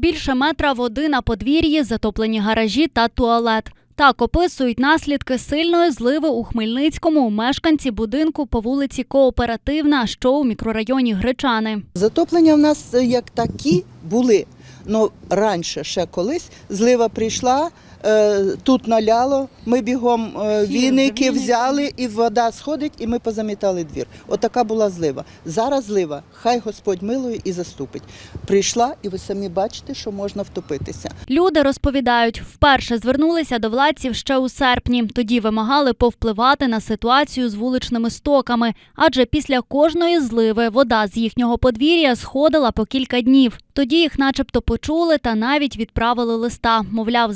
Більше метра води на подвір'ї, затоплені гаражі та туалет. Так описують наслідки сильної зливи у Хмельницькому мешканці будинку по вулиці Кооперативна, що у мікрорайоні Гречани. Затоплення в нас е, як такі були. але раніше ще колись злива прийшла, тут наляло. Ми бігом е, віники взяли, і вода сходить, і ми позамітали двір. Отака була злива. Зараз злива, хай Господь милує і заступить. Прийшла, і ви самі бачите, що можна втопитися. Люди розповідають, вперше звернулися до владців ще у серпні. Тоді вимагали повпливати на ситуацію з вуличними стоками, адже після кожної зливи вода з їхнього подвір'я сходила по кілька днів. Тоді їх, начебто, почули та навіть відправили листа. Мовляв,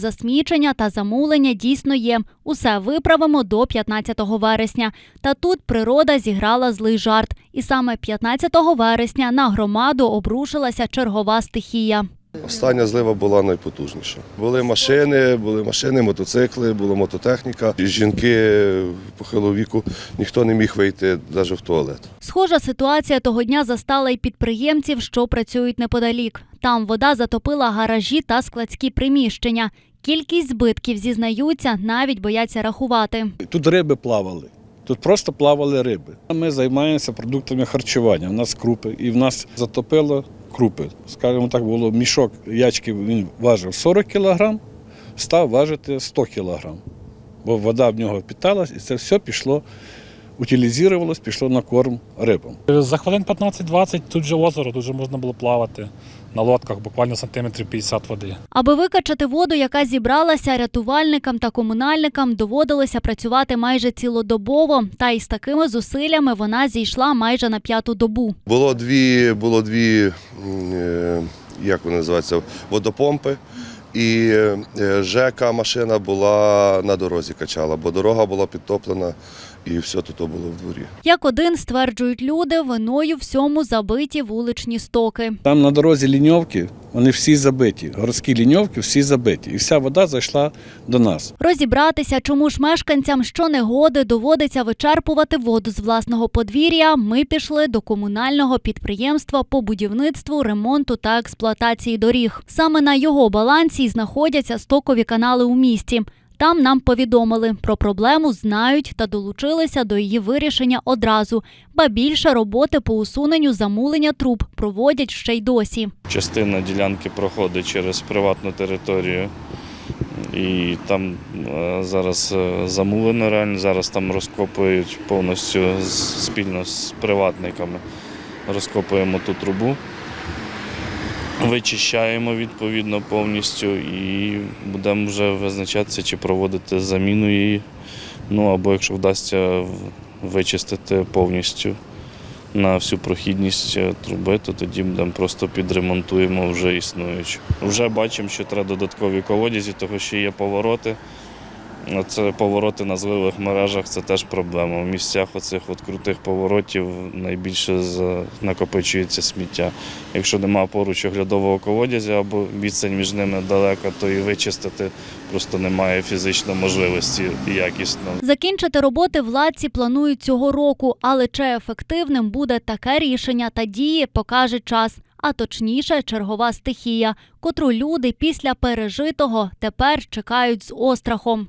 засмічення та замулення дійсно є. Усе виправимо до 15 вересня. Та тут природа зіграла злий жарт. І саме 15 вересня на громаду обрушилася чергова стихія. Остання злива була найпотужніша. Були машини, були машини, мотоцикли, була мототехніка. Жінки похилого віку ніхто не міг вийти навіть в туалет. Схожа ситуація того дня застала й підприємців, що працюють неподалік. Там вода затопила гаражі та складські приміщення. Кількість збитків зізнаються, навіть бояться рахувати. Тут риби плавали. Тут просто плавали риби. Ми займаємося продуктами харчування. У нас крупи, і в нас затопило крупи. Скажімо так, було мішок ячків, він важив 40 кг, став важити 100 кг. Бо вода в нього питалась, і це все пішло, утилізувалось, пішло на корм рибам. За хвилин 15-20 тут же озеро, тут же можна було плавати на лодках, буквально сантиметрів 50 води. Аби викачати воду, яка зібралася, рятувальникам та комунальникам доводилося працювати майже цілодобово. Та й з такими зусиллями вона зійшла майже на п'яту добу. Було дві, було дві е, як вони називаються, водопомпи. І е, ЖЕКа машина була на дорозі качала, бо дорога була підтоплена і все тут було в дворі. Як один стверджують люди, виною всьому забиті вуличні стоки. Там на дорозі ліньовки, вони всі забиті. Городські ліньовки всі забиті. І вся вода зайшла до нас. Розібратися, чому ж мешканцям щонегоди доводиться вичерпувати воду з власного подвір'я, ми пішли до комунального підприємства по будівництву, ремонту та експлуатації доріг. Саме на його балансі й знаходяться стокові канали у місті. Там нам повідомили про проблему, знають та долучилися до її вирішення одразу. Ба більше роботи по усуненню замулення труб проводять ще й досі. Частина ділянки проходить через приватну територію. І там е, зараз е, замулено реально, зараз там розкопують повністю спільно з приватниками. Розкопуємо ту трубу, вичищаємо відповідно повністю і будемо вже визначатися, чи проводити заміну її. Ну або якщо вдасться вичистити повністю на всю прохідність е, труби, то тоді будемо просто підремонтуємо вже існуючу. Вже бачимо, що треба додаткові колодязі, тому що є повороти. А Це повороти на зливих мережах це теж проблема. В місцях оцих от крутих поворотів найбільше накопичується сміття. Якщо немає поруч оглядового колодязя або відстань між ними далека, то і вичистити просто немає фізично можливості якісно. Закінчити роботи владці планують цього року, але чи ефективним буде таке рішення та дії, покаже час. А точніше, чергова стихія, котру люди після пережитого тепер чекають з острахом.